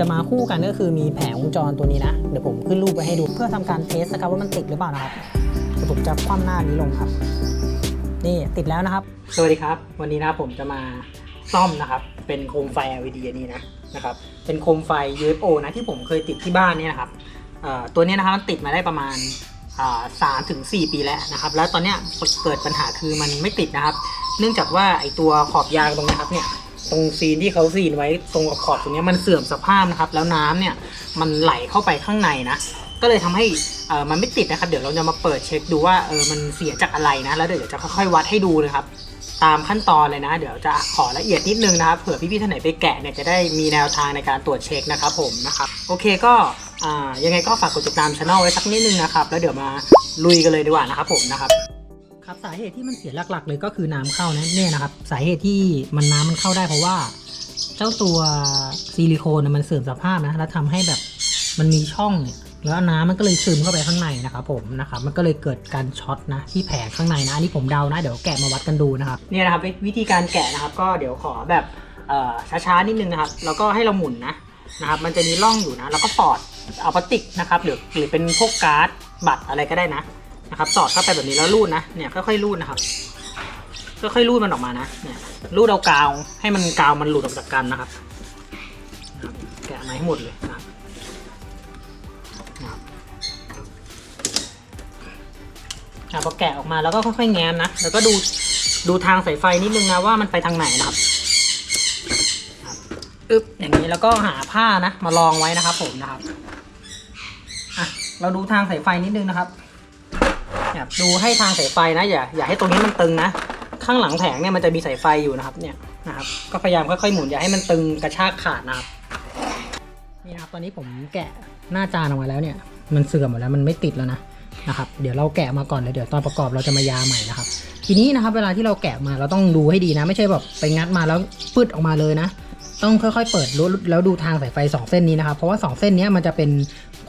จะมาคู่กันก็คือมีแผงวงจรตัวนี้นะ เดี๋ยวผมขึ้นรูปไปให้ดูเพื่อทำการเทสนะครับว่ามันติดหรือเปล่านะครับเดี๋ยวผมจะคว่ำหน้านี้ลงครับ นี่ติดแล้วนะครับ สวัสดีครับ วันนี้นะครับผมจะมาซ่อมนะครับ เป็นโคมไฟ LED นี้นะนะครับ เป็นโคมไฟ UFO นะที่ผมเคยติดที่บ้านเนี่ยนะครับตัวนี้นะครับมันติดมาได้ประมาณสามถึงสี่ปีแล้วนะครับ แล้วตอนเนี้ยเกิดปัญหาคือมันไม่ติดนะครับ เนื่องจากว่าไอตัวขอบยางตรงนี้ครับเนี่ย ตรงซีนที่เขาซีนไว้ตรงขอบตรงนี้มันเสื่อมสภาพนะครับ แล้วน้ำเนี่ยมันไหลเข้าไปข้างในนะ ก็เลยทำให้เออมันไม่ติดนะครับ เดี๋ยวเราจะมาเปิดเช็คดูว่าเออมันเสียจากอะไรนะ แล้วเดี๋ยวจะค่อยๆวัดให้ดูเลยครับ ตามขั้นตอนเลยนะ เดี๋ยวจะขอละเอียดนิดนึงนะครับ เผื่อพี่ๆท่านไหนไปแกะเนี่ยจะได้มีแนวทางในการตรวจเช็คนะครับผมนะครับ โอเคก็อ่ายังไงก็ฝากกดติดตามช anel ไว้สักนิดนึงนะครับ แล้วเดี๋ยวมาลุยกันเลยดีกว่านะครับผมนะครับ ครับสาเหตุที่มันเสียหลักๆ เลยก็คือน้ำเข้านะเนี่ยนะครับ สาเหตุที่มันน้ำมันเข้าได้เพราะว่า เจ้าตัวซิลิโคนมันเสื่อมสภาพนะแล้วทำให้แบบมันมีช่องเนี่ยแล้วน้ำมันก็เลยซึมเข้าไปข้างในนะครับผมนะครับมันก็เลยเกิดการช็อตนะที่แผงข้างในนะอันนี้ผมเดานะ เดี๋ยวแกะมาวัดกันดูนะครับเนี่ยนะครับวิธีการแกะนะครับ ก็เดี๋ยวขอแบบช้าๆนิดนึงนะครับ แล้วก็ให้เราหมุนนะนะครับ มันจะมีร่องอยู่นะ แล้วก็ปอดเอาพลาสติกนะครับหรือหรือเป็นพวกการ์ดบัตรอะไรก็ได้นะ นะครับสอดเข้าไปแบบนี้แล้วรูดนะเนี่ยค่อยๆรูดนะครับค่อยๆรูดมันออกมานะเนี่ยรูดเอากาวให้มันกาวมันหลุดออกจากกันนะครับแกะมาให้หมดเลยนะครับพอแกะออกมาแล้วก็ค่อยๆแง้มนะ แล้วก็ดูดูทางสายไฟนิดนึงนะว่ามันไปทางไหนนะครับอึ๊บอย่างนี้แล้วก็หาผ้านะ มารองไว้นะครับผมนะครับอะเราดูทางสายไฟนิดนึงนะครับ ดูให้ทางสายไฟนะอย่าอย่าให้ตรงนี้มันตึงนะ ข้างหลังแผงเนี่ยมันจะมีสายไฟอยู่นะครับเนี่ยนะครับก็พยายามค่อยๆหมุนอย่าให้มันตึงกระชากขาดนะครับนี่นะครับตอนนี้ผมแกะหน้าจานออกมาแล้วเนี่ย มันเสื่อมหมดแล้วมันไม่ติดแล้วนะนะครับเดี๋ยวเราแกะมาก่อนเลยเดี๋ยวตอนประกอบเราจะมายาใหม่นะครับ ทีนี้นะครับเวลาที่เราแกะมาเราต้องดูให้ดีนะ ไม่ใช่แบบไปงัดมาแล้วปืดออกมาเลยนะ ต้องค่อยๆ เปิดรูแล้วดูทางสายไฟ 2 เส้นนี้นะครับเพราะว่า 2 เส้นนี้มันจะเป็น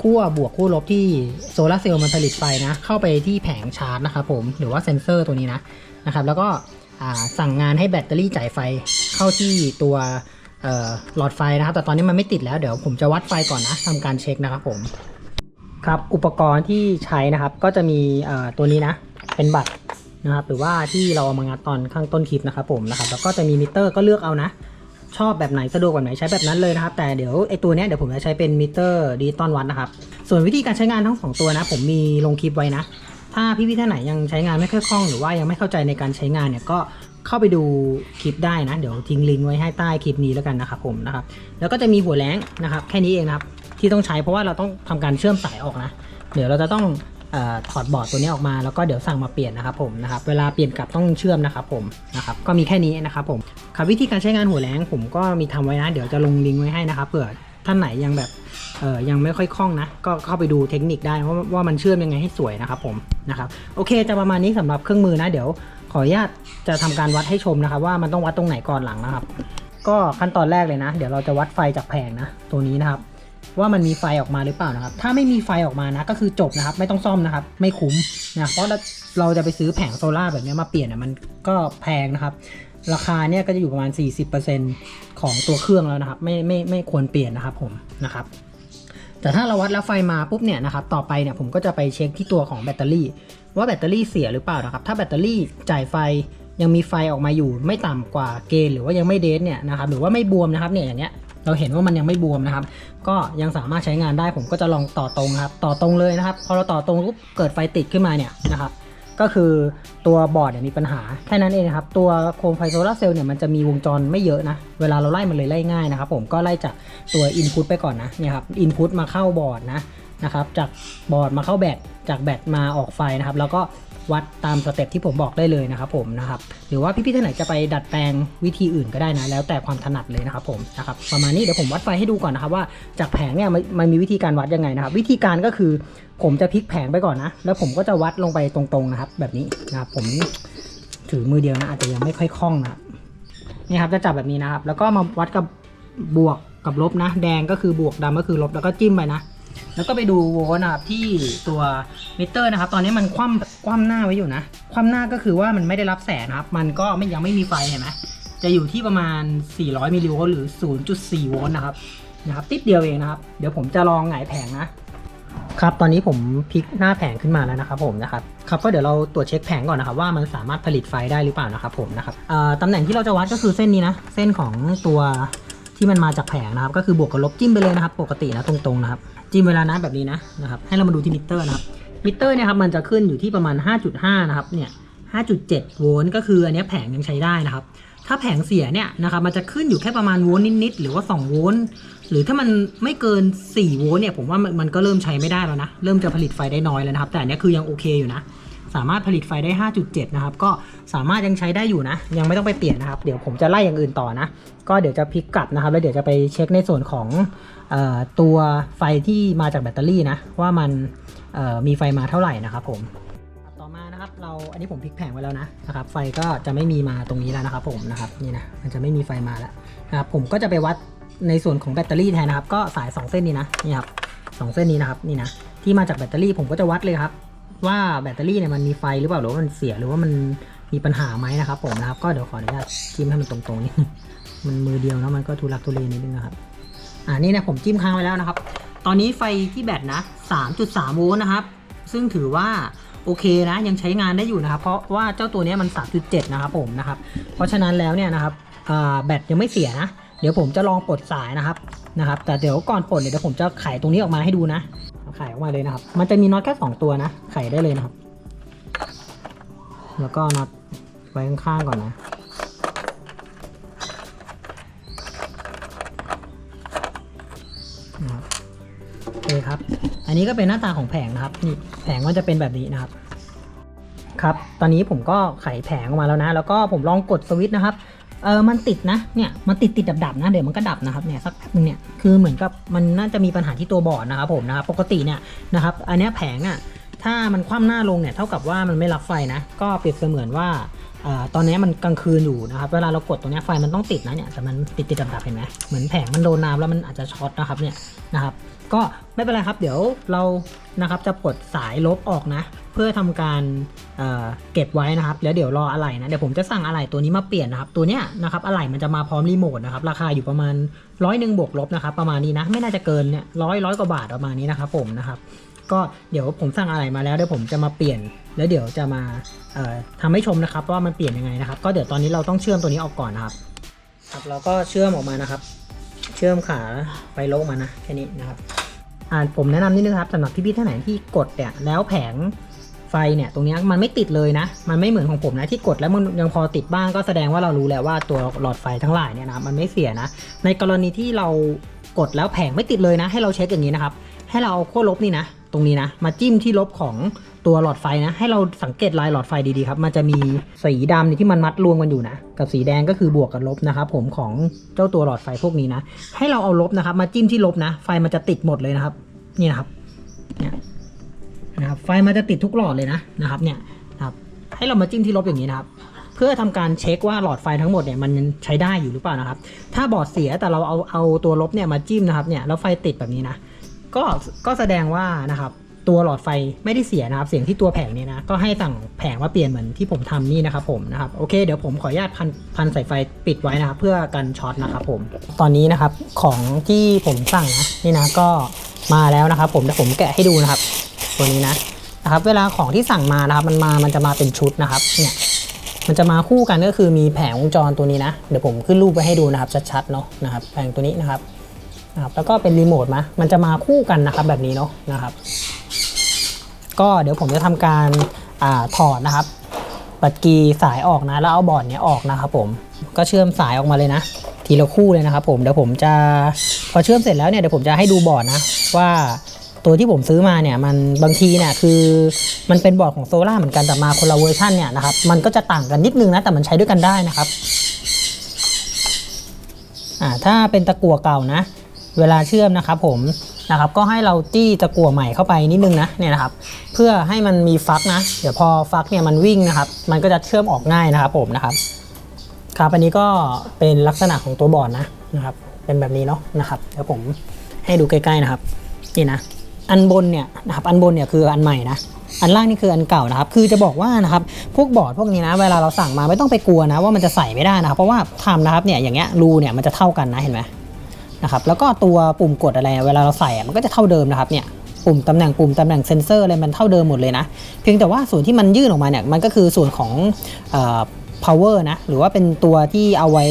ขั้วบวกขั้วลบที่โซลาร์เซลล์มันผลิตไฟนะ เข้าไปที่แผงชาร์จนะครับผมหรือว่าเซนเซอร์ตัวนี้นะนะครับ แล้วก็สั่งงานให้แบตเตอรี่จ่ายไฟเข้าที่ตัวหลอดไฟนะครับ แต่ตอนนี้มันไม่ติดแล้วเดี๋ยวผมจะวัดไฟก่อนนะทำการเช็คนะครับผมครับอุปกรณ์ที่ใช้นะครับก็จะมีตัวนี้นะเป็นบัตรนะครับหรือว่าที่เราเอามางัดตอนข้างต้นคลิปนะครับผมนะครับแล้วก็จะมีมิเตอร์ก็เลือกเอานะ ชอบแบบไหนสะดวกแบบไหนใช้แบบนั้นเลยนะครับ แต่เดี๋ยวไอตัวเนี้ยเดี๋ยวผมจะใช้เป็นมิเตอร์ดิจิตอลวัดนะครับ ส่วนวิธีการใช้งานทั้งสองตัวนะ ผมมีลงคลิปไว้นะ ถ้าพี่พี่ๆท่านไหนยังใช้งานไม่ค่อยคล่องหรือว่ายังไม่เข้าใจในการใช้งานเนี่ยก็เข้าไปดูคลิปได้นะ เดี๋ยวทิ้งลิงก์ไว้ให้ใต้คลิปนี้แล้วกันนะครับผมนะครับ แล้วก็จะมีหัวแรงนะครับ แค่นี้เองนะครับที่ต้องใช้เพราะว่าเราต้องทำการเชื่อมสายออกนะ เดี๋ยวเราจะต้อง ถอดบอร์ดตัวนี้ออกมาแล้วก็เดี๋ยวสั่งมาเปลี่ยนนะครับผมนะครับเวลาเปลี่ยนกลับต้องเชื่อมนะครับผมนะครับก็มีแค่นี้นะครับผมครับวิธีการใช้งานหัวแรงผมก็มีทำไว้นะ เดี๋ยวจะลงลิงก์ไว้ให้นะครับเผื่อท่านไหนยังแบบเออยังไม่ค่อยคล่องนะ ก็เข้าไปดูเทคนิคได้ว่าว่ามันเชื่อมยังไงให้สวยนะครับผมนะครับโอเคจะประมาณนี้สำหรับเครื่องมือนะ เดี๋ยวขออนุญาตจะทำการวัดให้ชมนะครับ ว่ามันต้องวัดตรงไหนก่อนหลังนะครับ ก็ขั้นตอนแรกเลยนะ เดี๋ยวเราจะวัดไฟจากแผงนะ ตัวนี้นะครับ ว่ามันมีไฟออกมาหรือเปล่านะครับ ถ้าไม่มีไฟออกมานะก็คือจบนะครับ ไม่ต้องซ่อมนะครับ ไม่คุ้มนะเพราะเราเราจะไปซื้อแผงโซล่าแบบนี้มาเปลี่ยนเนี่ยมันก็แพงนะครับ ราคาเนี่ยก็จะอยู่ประมาณ 40%ของตัวเครื่องแล้วนะครับ ไม่ไม่ไม่ควรเปลี่ยนนะครับผมนะครับแต่ถ้าเราวัดแล้วไฟมาปุ๊บเนี่ยนะครับต่อไปเนี่ยผมก็จะไปเช็คที่ตัวของแบตเตอรี่ ว่าแบตเตอรี่เสียหรือเปล่านะครับ ถ้าแบตเตอรี่จ่ายไฟยังมีไฟออกมาอยู่ไม่ต่ำกว่าเกณฑ์หรือว่ายังไม่เดทเนี่ยนะครับหรือว่าไม่บวมนะครับเนี่ยอย่างเงี้ย เราเห็นว่ามันยังไม่บวมนะครับ ก็ยังสามารถใช้งานได้ผมก็จะลองต่อตรงครับ ต่อตรงเลยนะครับ พอเราต่อตรงปุ๊บเกิดไฟติดขึ้นมาเนี่ยนะครับก็คือตัวบอร์ดเนี่ยมีปัญหาแค่นั้นเองครับ ตัวโคมไฟโซลาร์เซลล์เนี่ยมันจะมีวงจรไม่เยอะนะ เวลาเราไล่มันเลยไล่ง่ายนะครับผมก็ไล่จากตัว Input ไปก่อนนะเนี่ยครับ Input มาเข้าบอร์ดนะนะครับจากบอร์ดมาเข้าแบตจากแบตมาออกไฟนะครับ แล้วก็ วัดตามสเต็ปที่ผมบอกได้เลยนะครับผมนะครับหรือว่าพี่ๆท่านไหนจะไปดัดแปลงวิธีอื่นก็ได้นะ แล้วแต่ความถนัดเลยนะครับผมนะครับประมาณนี้เดี๋ยวผมวัดไฟให้ดูก่อนนะครับว่าจากแผงเนี่ยมันมันมีวิธีการวัดยังไงนะครับวิธีการก็คือผมจะพลิกแผงไปก่อนนะ แล้วผมก็จะวัดลงไปตรงๆนะครับ แบบนี้นะครับผมถือมือเดียวนะอาจจะยังไม่ค่อยคล่องนะครับนี่ครับจะจับแบบนี้นะครับ แล้วก็มาวัดกับบวกกับลบนะ แดงก็คือบวกดำก็คือลบแล้วก็จิ้มไปนะ แล้วก็ไปดูโวลต์นะครับที่ตัวมิเตอร์นะครับ ตอนนี้มันคว่ำคว่ำหน้าไว้อยู่นะ คว่ำหน้าก็คือว่ามันไม่ได้รับแสงนะครับ มันก็ไม่ยังไม่มีไฟเห็นไหมจะอยู่ที่ประมาณ 400มิลลิโวลต์หรือ 0.4 โวลต์นะครับนะครับติดเดียวเองนะครับ เดี๋ยวผมจะลองหงายแผงนะครับ ตอนนี้ผมพลิกหน้าแผงขึ้นมาแล้วนะครับผมนะครับครับก็เดี๋ยวเราตรวจเช็คแผงก่อนนะครับ ว่ามันสามารถผลิตไฟได้หรือเปล่านะครับผมนะครับตำแหน่งที่เราจะวัดก็คือเส้นนี้นะ เส้นของตัว ที่มันมาจากแผงนะครับ ก็คือบวกกับลบจิ้มไปเลยนะครับ ปกตินะตรงๆนะครับ จิ้มเวลานะแบบนี้นะนะครับ ให้เรามาดูที่มิเตอร์นะครับ มิเตอร์เนี่ยครับมันจะขึ้นอยู่ที่ประมาณ 5.5 นะครับ เนี่ย 5.7 โวลต์ก็คืออันนี้แผงยังใช้ได้นะครับ ถ้าแผงเสียเนี่ยนะครับมันจะขึ้นอยู่แค่ประมาณโวลต์นิดๆ หรือว่า 2 โวลต์ หรือถ้ามันไม่เกิน 4 โวลต์เนี่ยผมว่ามันก็เริ่มใช้ไม่ได้แล้วนะ เริ่มจะผลิตไฟได้น้อยแล้วนะครับ แต่อันนี้คือยังโอเคอยู่นะ สามารถผลิตไฟได้ 5.7 นะครับ ก็สามารถยังใช้ได้อยู่นะ ยังไม่ต้องไปเปลี่ยนนะครับ เดี๋ยวผมจะไล่อย่างอื่นต่อนะ ก็เดี๋ยวจะพลิกกลับนะครับ แล้วเดี๋ยวจะไปเช็คในส่วนของออตัวไฟที่มาจากแบตเตอรี่นะ ว่ามันมีไฟมาเท่าไหร่นะครับผมต่อมานะครับเราอันนี้ผมพลิกแผงไว้แล้วนะนะครับ ไฟก็จะไม่มีมาตรงนี้แล้วนะครับผมนะครับนี่นะมันจะไม่มีไฟมาแล้วนะครับผมก็จะไปวัดในส่วนของแบตเตอรี่แทนนะครับ ก็สาย 2 เส้นนี้นะนี่ครับสองเส้นนี้นะครับนี่นะที่มาจากแบตเตอรี่ผมก็จะวัดเลยครับ ว่าแบตเตอรี่เนี่ยมันมีไฟหรือเปล่าหรือว่ามันเสียหรือว่ามันมีปัญหาไหมนะครับผมนะครับ ก็เดี๋ยวขออนุญาตจิ้มให้มันตรงๆนิดนึงมันมือเดียวแล้วมันก็ทุลักทุเลนิดนึงนะครับอ่านี่นะผมจิ้มค้างไว้แล้วนะครับ ตอนนี้ไฟที่แบตนะ 3.3 โวลต์นะครับ ซึ่งถือว่าโอเคนะยังใช้งานได้อยู่นะครับ เพราะว่าเจ้าตัวนี้มัน 3.7 นะครับผมนะครับ เพราะฉะนั้นแล้วเนี่ยนะครับแบตยังไม่เสียนะ เดี๋ยวผมจะลองปลดสายนะครับนะครับ แต่เดี๋ยวก่อนปลดเดี๋ยวผมจะไขตรงนี้ออกมาให้ดูนะาไขออกมาเลยนะครับ มันจะมีน็อตแค่สองตัวนะ ไขได้เลยนะครับ แล้วก็น็อตไว้ข้างๆก่อนนะ โอเคครับ อันนี้ก็เป็นหน้าตาของแผงนะครับ นี่แผงมันจะเป็นแบบนี้นะครับ ครับ ตอนนี้ผมก็ไขแผงออกมาแล้วนะ แล้วก็ผมลองกดสวิตช์นะครับ เออมันติดนะ เนี่ย มันติดติดดับดับนะ เดี๋ยวมันก็ดับนะครับ เนี่ย สักแป๊บนึงเนี่ย คือเหมือนกับมันน่าจะมีปัญหาที่ตัวบอร์ดนะครับผมนะครับ ปกติเนี่ยนะครับ อันนี้แผงอะ ถ้ามันคว่ำหน้าลงเนี่ยเท่ากับว่ามันไม่รับไฟนะ ก็เปรียบเสมือนว่าอตอนนี้มันกลางคืนอยู่นะครับ เวลาเรากดตรงนี้ไฟมันต้องติดนะเนี่ย แต่มันติดติดดับดับๆเห็นไหมเหมือนแผงมันโดนน้ำแล้วมันอาจจะช็อตนะครับเนี่ยนะครับ ก็ไม่เป็นไรครับ เดี๋ยวเรานะครับจะปลดสายลบออกนะ เพื่อทำการเเก็บไว้นะครับ แล้วเดี๋ยวรออะไหล่นะ เดี๋ยวผมจะสั่งอะไหล่ตัวนี้มาเปลี่ยนนะครับ ตัวเนี้ยนะครับอะไหล่มันจะมาพร้อมรีโมทนะครับ ราคาอยู่ประมาณร้อยหนึ่งบวกลบนะครับ ประมาณนี้นะ ไม่น่าจะเกินเนี่ยร้อยร้อยกว่าบาทประมาณนี้นะครับผมนะครับ ก็เดี๋ยวผมสั่งอะไหล่มาแล้วเดี๋ยวผมจะมาเปลี่ยน แล้วเดี๋ยวจะมาเอ่อทำให้ชมนะครับว่ามันเปลี่ยนยังไงนะครับ ก็เดี๋ยวตอนนี้เราต้องเชื่อมตัวนี้ออกก่อนนะครับ ครับเราก็เชื่อมออกมานะครับ เชื่อมขาไปโลกมานะแค่นี้นะครับอ่าผมแนะนำนิดนึงครับสำหรับพี่ๆท่านไหนที่กดเนี่ยแล้วแผงไฟเนี่ยตรงนี้มันไม่ติดเลยนะ มันไม่เหมือนของผมนะที่กดแล้วมันยังพอติดบ้างก็แสดงว่าเรารู้แล้วว่าตัวหลอดไฟทั้งหลายเนี่ยนะมันไม่เสียนะ ในกรณีที่เรากดแล้วแผงไม่ติดเลยนะ ให้เราเช็คอย่างนี้นะครับ ให้เราเอาขั้วลบนี่นะ ตรงนี้นะ มาจิ้มที่ลบของตัวหลอดไฟนะ ให้เราสังเกตลายหลอดไฟดีๆครับ มันจะมีสีดำนี่ที่มันมัดรวมกันอยู่นะ กับสีแดงก็คือบวกกับลบนะครับผมของเจ้าตัวหลอดไฟพวกนี้นะ ให้เราเอาลบนะครับ มาจิ้มที่ลบนะ ไฟมันจะติดหมดเลยนะครับ นี่นะครับ เนี่ยนะครับ ไฟมันจะติดทุกหลอดเลยนะนะครับ เนี่ยนะครับ ให้เรามาจิ้มที่ลบอย่างนี้นะครับเพื่อทำการเช็คว่าหลอดไฟทั้งหมดเนี่ยมันใช้ได้อยู่หรือเปล่านะครับ ถ้าบอดเสียแต่เราเอาเอาตัวลบเนี่ยมาจิ้มนะครับเนี่ยแล้วไฟติดแบบนี้นะ ก็ก็แสดงว่านะครับตัวหลอดไฟไม่ได้เสียนะครับ เสียงที่ตัวแผงนี้นะก็ให้สั่งแผงมาเปลี่ยนเหมือนที่ผมทำนี่นะครับผมนะครับโอเคเดี๋ยวผมขออนุญาตพันพันสายไฟปิดไว้นะครับเพื่อกันช็อตนะครับผมตอนนี้นะครับของที่ผมสั่งนะนี่นะก็มาแล้วนะครับ ผมเดี๋ยวผมแกะให้ดูนะครับ ตัวนี้นะนะครับ เวลาของที่สั่งมานะครับ มันมามันจะมาเป็นชุดนะครับเนี่ยมันจะมาคู่กันก็คือมีแผงวงจรตัวนี้นะ เดี๋ยวผมขึ้นรูปไว้ให้ดูนะครับชัดๆเนาะนะครับแผงตัวนี้นะครับ นะครับแล้วก็เป็นรีโมทมามันจะมาคู่กันนะครับแบบนี้เนาะนะครับ ก็เดี๋ยวผมจะทำการอาถอดนะครับบัตรกีสายออกนะ แล้วเอาบอร์ดเนี้ยออกนะครับผมก็เชื่อมสายออกมาเลยนะ ทีละคู่เลยนะครับผมเดี๋ยวผมจะพอเชื่อมเสร็จแล้วเนี่ยเดี๋ยวผมจะให้ดูบอร์ดนะว่าตัวที่ผมซื้อมาเนี่ยมันบางทีเนี่ยคือมันเป็นบอร์ดของโซล่าเหมือนกันแต่มาคนละเวอร์ชันเนี่ยนะครับมันก็จะต่างกันนิดนึงนะแต่มันใช้ด้วยกันได้นะครับอ่าถ้าเป็นตะกั่วเก่านะ เวลาเชื่อมนะครับผมนะครับก็ให้เราจี้ตะกั่วใหม่เข้าไปนิดนึงนะเนี่ยนะครับ เพื่อให้มันมีฟักนะ เดี๋ยวพอฟักเนี่ยมันวิ่งนะครับ มันก็จะเชื่อมออกง่ายนะครับผมนะครับครับอันนี้ก็เป็นลักษณะของตัวบอร์ดนะนะครับ เป็นแบบนี้เนาะนะครับเดี๋ยวผมให้ดูใกล้ๆนะครับ นี่นะ อันบนเนี่ยนะครับอันบนเนี่ยคืออันใหม่นะอันล่างนี่คืออันเก่านะครับ คือจะบอกว่านะครับพวกบอร์ดพวกนี้นะ เวลาเราสั่งมาไม่ต้องไปกลัวนะว่ามันจะใส่ไม่ได้นะครับ เพราะว่าทำนะครับเนี่ยอย่างเงี้ยรูเนี่ยมันจะเท่ากันนะเห็นไหม นะครับแล้วก็ตัวปุ่มกดอะไรเวลาเราใส่มันก็จะเท่าเดิมนะครับเนี่ยปุ่มตำแหน่งปุ่มตำแหน่งเซนเซอร์อะไรมันเท่าเดิมหมดเลยนะเพียงแต่ว่าส่วนที่มันยื่นออกมาเนี่ยมันก็คือส่วนของอ power นะหรือว่าเป็นตัวที่เอาไว้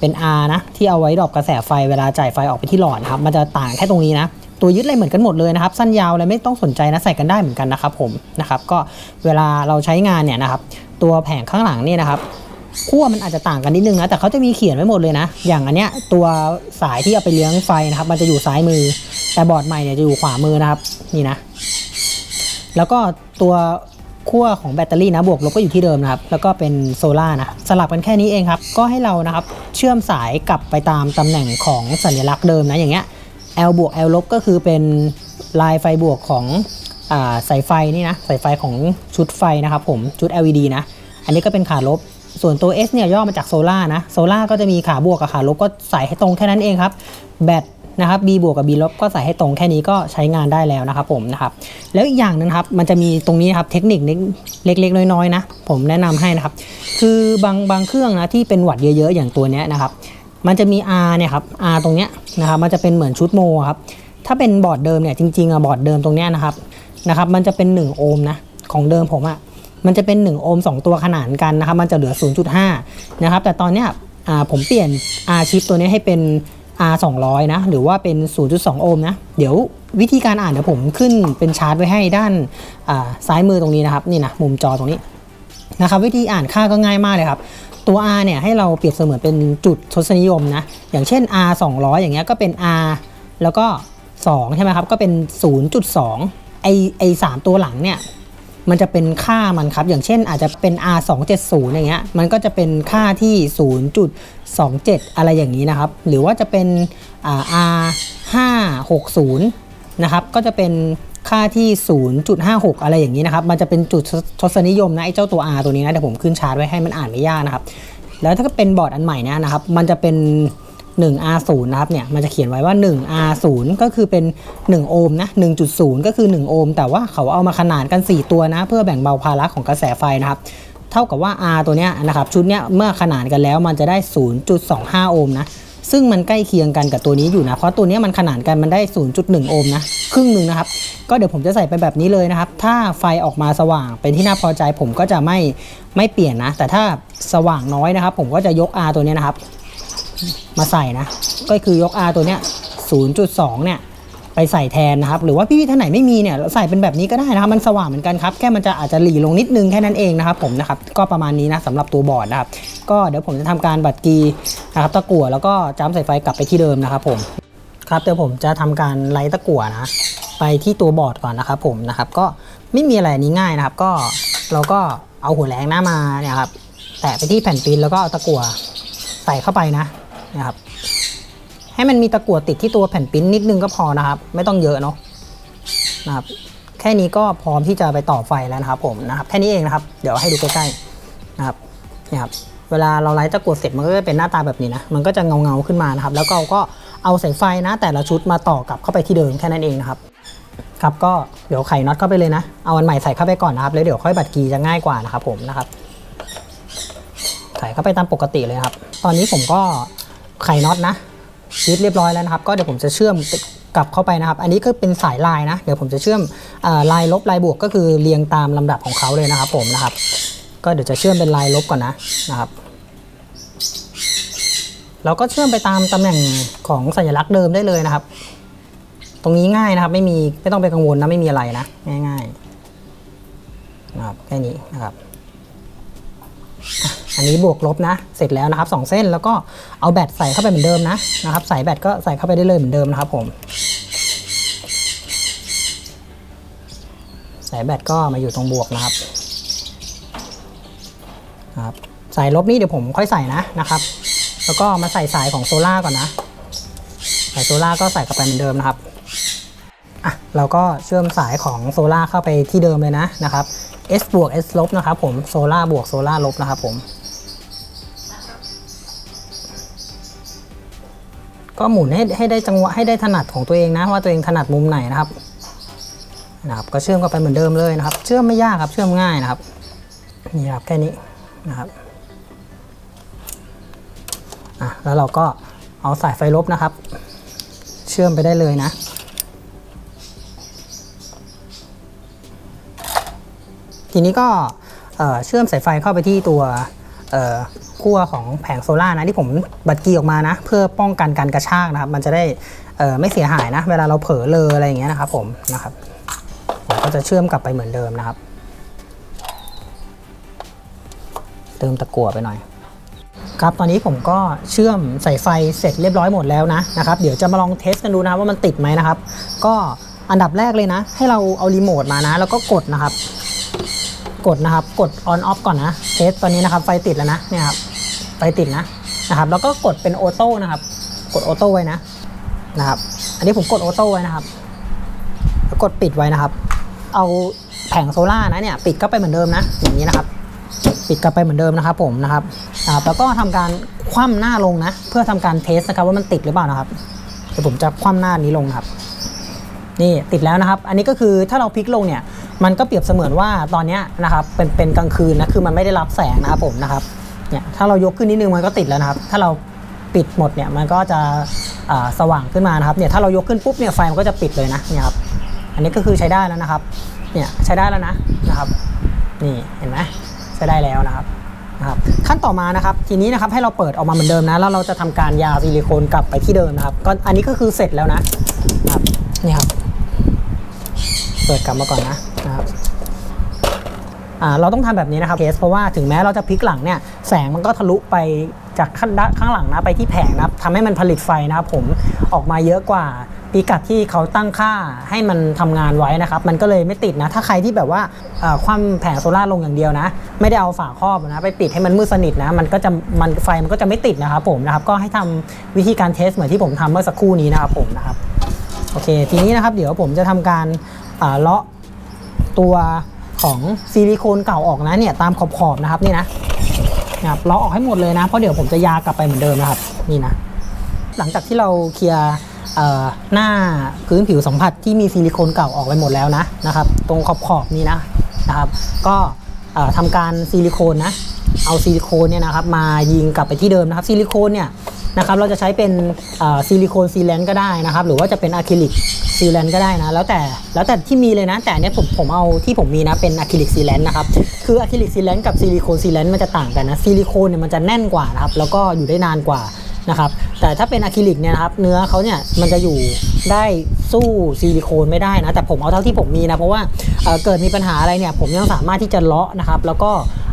เป็น R นะที่เอาไว้ดรอปกระแสไฟเวลาจ่ายไฟออกไปที่หลอดนะครับมันจะต่างแค่ตรงนี้นะตัวยึดอะไรเหมือนกันหมดเลยนะครับสั้นยาวอะไรไม่ต้องสนใจนะใส่กันได้เหมือนกันนะครับผมนะครับก็เวลาเราใช้งานเนี่ยนะครับตัวแผงข้างหลังนี่นะครับ ขั้วมันอาจจะต่างกันนิดนึงนะแต่เขาจะมีเขียนไว้หมดเลยนะ อย่างอันเนี้ยตัวสายที่เอาไปเลี้ยงไฟนะครับ มันจะอยู่ซ้ายมือ แต่บอร์ดใหม่เนี่ยจะอยู่ขวามือนะครับ นี่นะ แล้วก็ตัวขั้วของแบตเตอรี่นะบวกลบก็อยู่ที่เดิมนะครับ แล้วก็เป็นโซล่าร์นะสลับกันแค่นี้เองครับ ก็ให้เรานะครับเชื่อมสายกลับไปตามตำแหน่งของสัญลักษณ์เดิมนะอย่างเงี้ย L บวก L ลบก็คือเป็นลายไฟบวกของอสายไฟนี่นะสายไฟของชุดไฟนะครับผมชุด LED นะ อันนี้ก็เป็นขาลบ ส่วนตัว S เนี่ยย่อมาจากโซล่าร์นะโซล่าร์ก็จะมีขาบวกกับขาลบก็ใส่ให้ตรงแค่นั้นเองครับแบตนะครับ B บวกกับ B ลบก็ใส่ให้ตรงแค่นี้ก็ใช้งานได้แล้วนะครับผมนะครับแล้วอีกอย่างหนึงครับมันจะมีตรงนี้ครับเทคนิคเล็กๆน้อยๆนะผมแนะนำให้นะครับ คือบางบางเครื่องนะที่เป็นวัดเยอะๆ อย่างตัวเนี้ยนะครับมันจะมี R เนี่ยครับ R ตรงเนี้ยนะครับมันจะเป็นเหมือนชุดโมครับถ้าเป็นบอร์ดเดิมเนี่ยจริงๆอะบอร์ดเดิมตรงเนี้ยนะครับนะครับมันจะเป็น 1 โอห์มนะของเดิมผมอะ มันจะเป็น 1 โอห์ม2ตัวขนานกันนะครับ มันจะเหลือ 0.5 นะครับ แต่ตอนเนี้ยผมเปลี่ยน R ชิปตัวนี้ให้เป็น R 200 นะ หรือว่าเป็น 0.2 โอห์มนะ เดี๋ยววิธีการอ่านเดี๋ยวผมขึ้นเป็นชาร์ตไว้ให้ด้านาซ้ายมือตรงนี้นะครับ นี่นะ มุมจอตรงนี้นะครับ วิธีอ่านค่าก็ง่ายมากเลยครับตัว r เนี่ยให้เราเปรียบเสมือนเป็นจุดทศนิยมนะ อย่างเช่น r 200 อย่างเงี้ยก็เป็น r แล้วก็ 2 ใช่ไหมครับ ก็เป็น 0.2 ไอไอสตัวหลังเนี่ย มันจะเป็นค่ามันครับ อย่างเช่นอาจจะเป็น r 2 7 0อย่างเงี้ยมันก็จะเป็นค่าที่ 0.27 อะไรอย่างนี้นะครับ หรือว่าจะเป็นอ่า r 5 6 0นะครับก็จะเป็นค่าที่ 0.56 อะไรอย่างนี้นะครับ มันจะเป็นจุดทศนิยมนะไอ้เจ้าตัว r ตัวนี้นะเดี๋ยวผมขึ้นชาร์ตไว้ให้มันอ่านไม่ยากนะครับ แล้วถ้าเป็นบอร์ดอันใหม่นยนะครับ มันจะเป็น 1R0 นะครับเนี่ยมันจะเขียนไว้ว่า 1R0 ก็คือเป็น 1 โอห์มนะ1.0 ก็คือ 1 โอห์มแต่ว่าเขาเอามาขนานกัน 4 ตัวนะ เพื่อแบ่งเบาภาระของกระแสไฟนะครับเท่ากับว่า R ตัวเนี้ยนะครับชุดเนี้ยเมื่อขนานกันแล้วมันจะได้ 0.25 โอห์มนะซึ่งมันใกล้เคียงกันกับตัวนี้อยู่นะ เพราะตัวนี้มันขนานกันมันได้ 0.1 โอห์มนะ ครึ่งหนึ่งนะครับ ก็เดี๋ยวผมจะใส่ไปแบบนี้เลยนะครับ ถ้าไฟออกมาสว่างเป็นที่น่าพอใจผมก็จะไม่ไม่เปลี่ยนนะ แต่ถ้าสว่างน้อยนะครับ ผมก็จะยก R ตัวนี้นะครับ มาใส่นะ ก็คือยก R ตัวเนี้ย 0.2 เนี่ย ไปใส่แทนนะครับ หรือว่าพี่ๆท่านไหนไม่มีเนี่ยใส่เป็นแบบนี้ก็ได้นะครับ มันสว่างเหมือนกันครับ แค่มันจะอาจจะหลีลงนิดนึงแค่นั้นเองนะครับผมนะครับ ก็ประมาณนี้นะสำหรับตัวบอร์ดนะครับ ก็เดี๋ยวผมจะทำการบัดกีนะครับตะกั่วแล้วก็จ้ำสายไฟกลับไปที่เดิมนะครับผมครับเดี๋ยวผมจะทำการไล่ตะกั่วนะไปที่ตัวบอร์ดก่อนนะครับผมนะครับก็ไม่มีอะไรนนี้ง่ายนะครับ ก็เราก็เอาหัวแรงหน้ามาเนี่ยครับแตะไปที่แผ่นปิ้นแล้วก็เอาตะกั่วใส่เข้าไปนะ นะครับ ให้มันมีตะกั่วติดที่ตัวแผ่นปิ้นนิดนึงก็พอนะครับ ไม่ต้องเยอะเนาะนะครับ แค่นี้ก็พร้อมที่จะไปต่อไฟแล้วนะครับ ผมนะครับ แค่นี้เองนะครับ เดี๋ยวให้ดูใกล้ๆนะครับเนี่ยครับ เวลาเราไล่ตะกั่วเสร็จมันก็จะเป็นหน้าตาแบบนี้นะ มันก็จะเงาเงาๆขึ้นมานะครับ แล้วก็ก็เอาสายไฟนะ แต่ละชุดมาต่อกลับเข้าไปที่เดิมแค่นั้นเองนะครับครับก็เดี๋ยวไขน็อตเข้าไปเลยนะ เอาอันใหม่ใส่เข้าไปก่อนนะครับ แล้วเดี๋ยวค่อยบัดกีจะง่ายกว่านะครับผมนะครับ ใส่เข้าไปตามปกติเลยครับ ตอนนี้ผมก็ ไขน็อตนะยึดเรียบร้อยแล้วนะครับก็เดี๋ยวผมจะเชื่อมกลับเข้าไปนะครับ อันนี้ก็เป็นสายลายนะ เดี๋ยวผมจะเชื่อมลายลบลายบวกก็คือเรียงตามลำดับของเขาเลยนะครับ ผมนะครับ ก็เดี๋ยวจะเชื่อมเป็นลายลบก่อนนะนะครับเราก็เชื่อมไปตามตำแหน่งของสัญลักษณ์เดิมได้เลยนะครับ ตรงนี้ง่ายนะครับ ไม่มีไม่ต้องไปกังวลนะไม่มีอะไรนะ ง่ายๆนะครับแค่นี้นะครับ อันนี้บวกลบนะ เสร็จแล้วนะครับสองเส้นแล้วก็เอาแบตใส่เข้าไปเหมือนเดิมนะนะครับสายแบตก็ใส่เข้าไปได้เลยเหมือนเดิมนะครับผมสายแบตก็มาอยู่ตรงบวกนะครับครับสายลบนี้เดี๋ยวผมค่อยใส่นะนะครับ แล้วก็มาใส่สายของโซล่าก่อนนะสายโซล่าก็ใส่เข้าไปเหมือนเดิมนะครับอะเราก็เชื่อมสายของโซล่าเข้าไปที่เดิมเลยนะนะครับ S บวก S ลบนะครับผมโซล่าบวกโซล่าลบนะครับผม ก็หมุนให้ให้ได้จังหวะให้ได้ถนัดของตัวเองนะว่าตัวเองถนัดมุมไหนนะครับนะครับ ก็เชื่อมเข้าไปเหมือนเดิมเลยนะครับ เชื่อมไม่ยากครับเชื่อมง่ายนะครับนี่ครับแค่นี้นะครับอะแล้วเราก็เอาสายไฟลบนะครับ เชื่อมไปได้เลยนะทีนี้ก็เเชื่อมสายไฟเข้าไปที่ตัว ขั้วของแผงโซล่านะที่ผมบัดกีออกมานะ เพื่อป้องกันการกระชากนะครับ มันจะได้ไม่เสียหายนะ เวลาเราเผลอเลออะไรอย่างเงี้ยนะครับผมนะครับผมก็จะเชื่อมกลับไปเหมือนเดิมนะครับ เติมตะกั่วไปหน่อยครับตอนนี้ผมก็เชื่อมสายไฟเสร็จเรียบร้อยหมดแล้วนะนะครับ เดี๋ยวจะมาลองเทสกันดูนะครับว่ามันติดไหมนะครับ ก็อันดับแรกเลยนะ ให้เราเอารีโมทมานะ แล้วก็กดนะครับ กดนะครับ กด on off ก่อนนะเทสตอนนี้นะครับไฟติดแล้วนะเนี่ยครับไฟติดนะนะครับ แล้วก็กดเป็นออโต้นะครับ กดออโต้ไว้นะนะครับ อันนี้ผมกดออโต้ไว้นะครับแล้วกดปิดไว้นะครับ เอาแผงโซล่าร์นะเนี่ยปิดก็ไปเหมือนเดิมนะอย่างนี้นะครับ ปิดกลับไปเหมือนเดิมนะครับ ผมนะครับนะครับแล้วก็ทำการคว่ำหน้าลงนะ เพื่อทำการเทสนะครับว่ามันติดหรือเปล่านะครับเดี๋ยวผมจะคว่ำหน้านี้ลงครับ นี่ติดแล้วนะครับ อันนี้ก็คือถ้าเราพลิกลงเนี่ย มันก็เปรียบเสมือนว่าตอนนี้นะครับเป็นเป็นกลางคืนนะคือมันไม่ได้รับแสงนะครับผมนะครับเนี่ยถ้าเรายกขึ้นนิดนึงมันก็ติดแล้วนะครับ ถ้าเราปิดหมดเนี่ยมันก็จะสว่างขึ้นมานะครับเนี่ยถ้าเรายกขึ้นปุ๊บเนี่ยไฟมันก็จะปิดเลยนะเนี่ยครับอันนี้ก็คือใช้ได้แล้วนะครับเนี่ยใช้ได้แล้วนะนะครับนี่เห็นไหมใช้ได้แล้วนะครับนะครับ ขั้นต่อมานะครับ ทีนี้นะครับให้เราเปิดออกมาเหมือนเดิมนะแล้วเราจะทำการยาซิลิโคนกลับไปที่เดิมนะครับก็อันนี้ก็คือเสร็จแล้วนะครับนี่ครับเปิดกลับมาก่อนนะ เราต้องทำแบบนี้นะครับเคสเพราะว่าถึงแม้เราจะพลิกหลังเนี่ยแสงมันก็ทะลุไปจากข้างข้างหลังนะไปที่แผงนะครับทำให้มันผลิตไฟนะครับผมออกมาเยอะกว่าพิกัดที่เขาตั้งค่าให้มันทำงานไว้นะครับ มันก็เลยไม่ติดนะ ถ้าใครที่แบบว่าคว่ำแผงโซล่าลงอย่างเดียวนะ ไม่ได้เอาฝาครอบนะ ไปปิดให้มันมืดสนิทนะ มันก็จะมันไฟมันก็จะไม่ติดนะครับผมนะครับ ก็ให้ทำวิธีการเทสเหมือนที่ผมทำเมื่อสักครู่นี้นะครับผมนะครับ โอเค ทีนี้นะครับ เดี๋ยวผมจะทำการเลาะตัว ของซิลิโคนเก่าออกนะเนี่ยตามขอบๆนะครับนี่นะนะครับเลาออกให้หมดเลยนะเพราะเดี๋ยวผมจะยากลับไปเหมือนเดิมนะครับนี่นะหลังจากที่เราเคลียร์หน้าพื้นผิวสัมผัสที่มีซิลิโคนเก่าออกไปหมดแล้วนะนะครับ ตรงขอบๆนี้นะนะครับ ก็เอ่อทำการซิลิโคนนะเอาซิลิโคนเนี่ยนะครับมายิงกลับไปที่เดิมนะครับซิลิโคนเนี่ยนะครับเราจะใช้เป็นซิลิโคนซีแลนต์ก็ได้นะครับ หรือว่าจะเป็นอะคริลิก ซีแลนต์ก็ได้นะ แล้วแต่แล้วแต่ที่มีเลยนะ แต่เนี้ยผมผมเอาที่ผมมีนะเป็นอะคริลิกซีแลนต์นะครับ คืออะคริลิกซีแลนต์กับซิลิโคนซีแลนต์มันจะต่างกันนะซิลิโคนเนี่ยมันจะแน่นกว่านะครับแล้วก็อยู่ได้นานกว่านะครับแต่ถ้าเป็นอะคริลิกเนี่ยนะครับเนื้อเขาเนี่ยมันจะอยู่ได้สู้ซิลิโคนไม่ได้นะแต่ผมเอาเท่าที่ผมมีนะเพราะว่าเอ่อเกิดมีปัญหาอะไรเนี่ยผมยังสามารถที่จะเลาะนะครับแล้วก็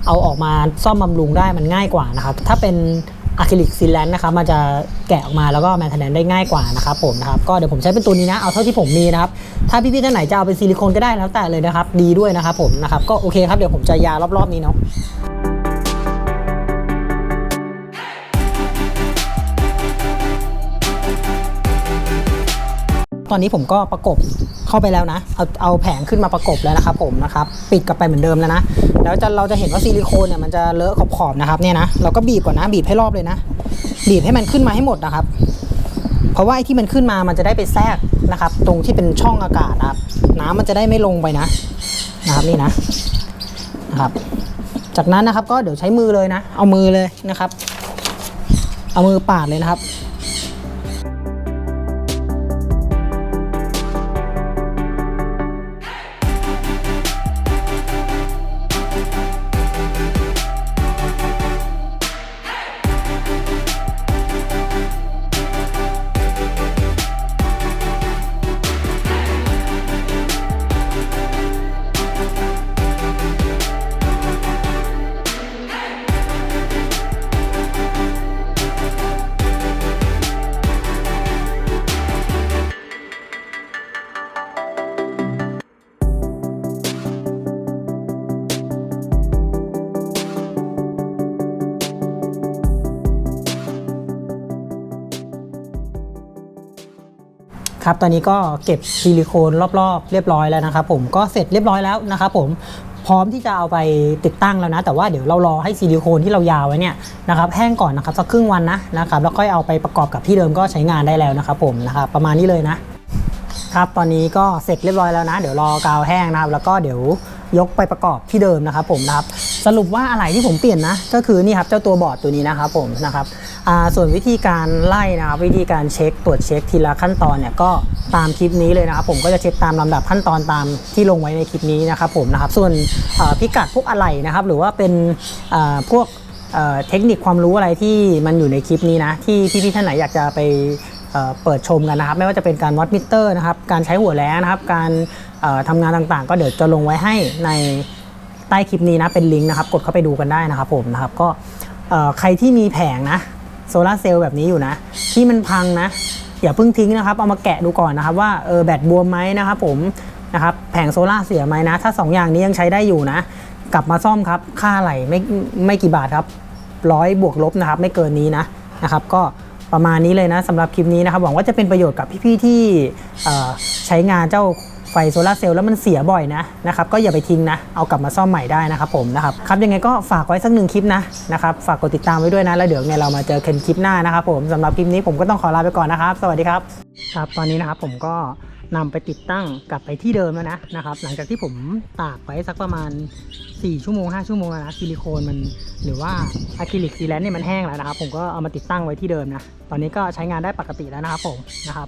เอาออกมาซ่อมบำรุงได้มันง่ายกว่านะครับถ้าเป็น อะคริลิกซีแลนต์นะครับมันจะแกะออกมาแล้วก็แมนเทนแนนได้ง่ายกว่านะครับผมนะครับก็เดี๋ยวผมใช้เป็นตัวนี้นะเอาเท่าที่ผมมีนะครับถ้าพี่ๆท่านไหนจะเอาเป็นซิลิโคนก็ได้แล้วแต่เลยนะครับดีด้วยนะครับผมนะครับก็โอเคครับเดี๋ยวผมจะยารอบๆนี้เนาะตอนนี้ผมก็ประกบ เข้าไปแล้วนะ เอาเอาแผงขึ้นมาประกบแล้วนะครับผมนะครับ ปิดกลับไปเหมือนเดิมแล้วนะ แล้วจะเราจะเห็นว่าซิลิโคนเนี่ยมันจะเลอะขอบๆนะครับเนี่ยนะ เราก็บีบก่อนนะ บีบให้รอบเลยนะ บีบให้มันขึ้นมาให้หมดนะครับ เพราะว่าไอ้ที่มันขึ้นมา มันจะได้ไปแทรกนะครับ ตรงที่เป็นช่องอากาศนะครับ น้ำมันจะได้ไม่ลงไปนะ นะครับนี่นะ นะครับ จากนั้นนะครับก็เดี๋ยวใช้มือเลยนะ เอามือเลยนะครับ เอามือปาดเลยนะครับ ครับตอนนี้ก็เก็บซิลิโคนรอบๆ เรียบร้อยแล้วนะครับผมก็เสร็จเรียบร้อยแล้วนะครับผมพร้อมที่จะเอาไปติดตั้งแล้วนะ แต่ว่าเดี๋ยวเรารอให้ซิลิโคนที่เรายาวไว้เนี่ยนะครับแห้งก่อนนะครับสักครึ่งวันนะนะครับแล้วค่อยเอาไปประกอบกับที่เดิมก็ใช้งานได้แล้วนะครับผมนะครับประมาณนี้เลยนะครับตอนนี้ก็เสร็จเรียบร้อยแล้วนะ เดี๋ยวรอกาวแห้งนะครับแล้วก็เดี๋ยวยกไปประกอบที่เดิมนะครับผมนะครับสรุปว่าอะไรที่ผมเปลี่ยนนะ ก็คือนี่ครับเจ้าตัวบอร์ดตัวนี้นะครับผมนะครับ ส่วนวิธีการไล่นะครับวิธีการเช็คตรวจเช็คทีละขั้นตอนเนี่ยก็ตามคลิปนี้เลยนะครับ ผมก็จะเช็คตามลำดับขั้นตอนตามที่ลงไว้ในคลิปนี้นะครับผมนะครับส่วนพิกัดพวกอะไหล่นะครับ หรือว่าเป็นพวกเทคนิคความรู้อะไรที่มันอยู่ในคลิปนี้นะที่พี่ๆท่านไหนอยากจะไปเเปิดชมกันนะครับ ไม่ว่าจะเป็นการวัดมิเตอร์นะครับ การใช้หัวแล้นะครับ การเอ่อทำงานต่างๆ ก็เดี๋ยวจะลงไว้ให้ในใต้คลิปนี้นะเป็นลิงก์นะครับ กดเข้าไปดูกันได้นะครับผมนะครับก็ใครที่มีแผงนะ โซลาเซลล์แบบนี้อยู่นะ ที่มันพังนะ อย่าเพิ่งทิ้งนะครับ เอามาแกะดูก่อนนะครับ ว่าเออแบตบวมไหมนะครับผมนะครับแผงโซล่าเสียไหมนะ ถ้า 2 อย่างนี้ยังใช้ได้อยู่นะ กลับมาซ่อมครับค่าไหลไม่ไม่กี่บาทครับร้อยบวกลบนะครับ ไม่เกินนี้นะนะครับ ก็ประมาณนี้เลยนะสำหรับคลิปนี้นะครับหวังว่าจะเป็นประโยชน์กับพี่ๆที่ใช้งานเจ้า ไฟโซลาร์เซลล์แล้วมันเสียบ่อยนะนะครับก็อย่าไปทิ้งนะเอากลับมาซ่อมใหม่ได้นะครับผมนะครับครับยังไงก็ฝากไว้สักหนึ่งคลิปนะนะครับฝากกดติดตามไว้ด้วยนะแล้วเดี๋ยวไงเรามาเจอกันคลิปหน้านะครับผมสำหรับคลิปนี้ผมก็ต้องขอลาไปก่อนนะครับ สวัสดีครับครับตอนนี้นะครับผมก็นำไปติดตั้งกลับไปที่เดิมแล้วนะนะครับ หลังจากที่ผมตากไว้สักประมาณ 4 ชั่วโมง 5 ชั่วโมงนะซิลิโคนมันหรือว่าอะคริลิกซีแลนเนี่ยมันแห้งแล้วนะครับ ผมก็เอามาติดตั้งไว้ที่เดิมนะ ตอนนี้ก็ใช้งานได้ปกติแล้วนะครับผมนะครับ